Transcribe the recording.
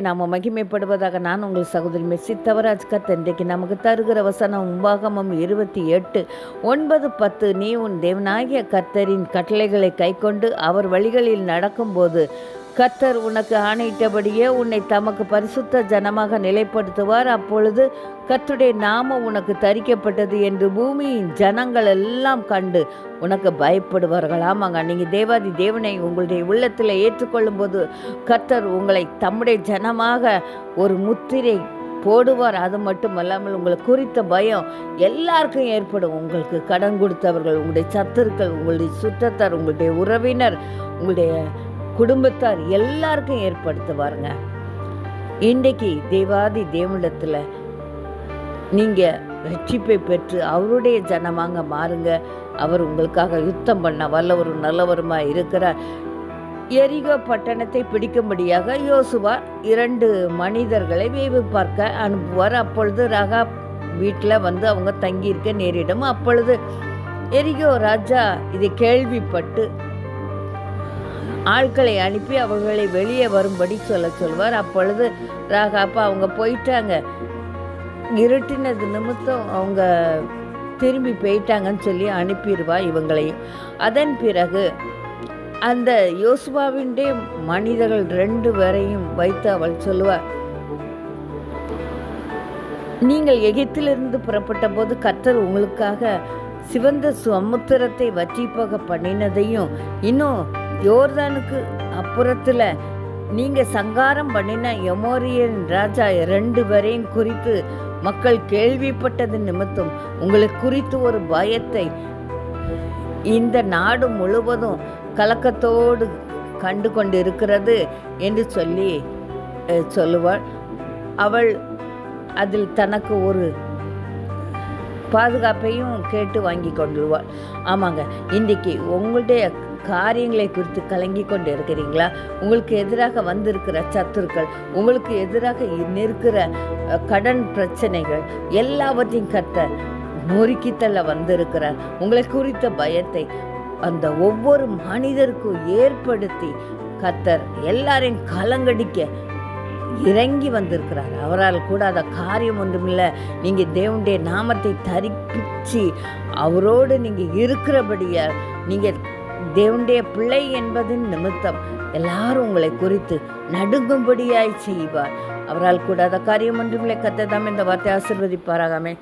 நாம மகிமைப்படுவதாக நான் உங்கள் சகோதரி மெஸ்ஸி தவராஜ் கத்த இன்றைக்கு நமக்கு தருகிற வசனம் உபாகமம் இருபத்தி எட்டு ஒன்பது பத்து. நீ உன் தேவனாகிய கர்த்தரின் கட்டளைகளை கைக்கொண்டு அவர் வழிகளில் நடக்கும்போது கர்த்தர் உனக்கு ஆணையிட்டபடியே உன்னை தமக்கு பரிசுத்த ஜனமாக நிலைப்படுத்துவார். அப்பொழுது கர்த்தருடைய நாம உனக்கு தரிக்கப்பட்டது என்று பூமியின் ஜனங்கள் எல்லாம் கண்டு உனக்கு பயப்படுவார்கள். ஆமாங்க நீங்கள் தேவாதி தேவனை உங்களுடைய உள்ளத்தில் ஏற்றுக்கொள்ளும் போது கர்த்தர் உங்களை தம்முடைய ஜனமாக ஒரு முத்திரை போடுவார். அது மட்டும் அல்லாமல் உங்களை குறித்த பயம் எல்லாருக்கும் ஏற்படும். உங்களுக்கு கடன் கொடுத்தவர்கள் உங்களுடைய சத்துருக்கள் உங்களுடைய சுற்றத்தார் உங்களுடைய உறவினர் உங்களுடைய குடும்பத்தார் எல்லாருக்கும் ஏற்படுத்துவாருங்க. இன்றைக்கு தேவாதி தேவனிடத்தில் நீங்கள் ரட்சிப்பை பெற்று அவருடைய ஜனமாக மாறுங்க. அவர் உங்களுக்காக யுத்தம் பண்ண வல்லவரும் நல்லவருமாக இருக்கிறார். எரிகோ பட்டணத்தை பிடிக்கும்படியாக யோசுவா இரண்டு மனிதர்களை வேவு பார்க்க அனுப்புவார். அப்பொழுது ரகா வீட்டில் வந்து அவங்க தங்கியிருக்க நேரிடும். அப்பொழுது எரிகோ ராஜா இதை கேள்விப்பட்டு ஆட்களை அனுப்பி அவர்களை வெளியே வரும்படி சொல்ல சொல்வார். அப்பொழுது ராகாப்பா அவங்க போயிட்டாங்க. இருட்டினது நிமித்தம் அவங்க திரும்பி போயிட்டாங்கன்னு சொல்லி அனுப்பிடுவா இவங்களையும் அதன் பிறகு அந்த யோசுவாவின்டே மனிதர்கள் ரெண்டு பேரையும் வைத்து அவள் சொல்லுவார் நீங்கள் எகிப்திலிருந்து புறப்பட்ட போது கர்த்தர் உங்களுக்காக சிவந்த சமுத்திரத்தை வற்றி போக பண்ணினதையும் இன்னும் யோர்தானுக்கு அப்புறத்தில் நீங்கள் சங்காரம் பண்ணின எமோரியன் ராஜா ரெண்டு பேரையும் குறித்து மக்கள் கேள்விப்பட்டது நிமித்தம் உங்களுக்கு குறித்து ஒரு பயத்தை. இந்த நாடு முழுவதும் கலக்கத்தோடு கண்டு கொண்டு இருக்கிறது என்று சொல்லி சொல்லுவாள். அவள் அதில் தனக்கு ஒரு பாதுகாப்பையும் கேட்டு வாங்கி கொண்டுருவாள் ஆமாங்க இன்றைக்கி உங்களுடைய காரியங்களை குறித்து கலங்கி கொண்டு இருக்கிறீங்களா உங்களுக்கு எதிராக வந்திருக்கிற சத்துருக்கள் உங்களுக்கு எதிராக நிற்கிற கடன் பிரச்சனைகள் எல்லாவற்றையும் கத்த நொறுக்கித்தள்ள வந்திருக்கிறார். உங்களை குறித்த பயத்தை அந்த ஒவ்வொரு மனிதருக்கும் ஏற்படுத்தி கத்தர் எல்லாரையும் கலங்கடிக்க இறங்கி வந்திருக்கிறார். அவரால் கூடாத காரியம் ஒன்றுமில்லை. நீங்கள் தேவனுடைய நாமத்தை தரிப்பிச்சு அவரோடு நீங்கள் இருக்கிறபடியா நீங்கள் தேவனுடைய பிள்ளை என்பதின் நிமித்தம் எல்லாரும் உங்களை குறித்து நடுங்கும்படியாய் செய்வார். அவரால் கூடாத காரியம் ஒன்றுமில்லை. கத்ததாம் இந்த வார்த்தை ஆசிர்வதிப்பாராகாமே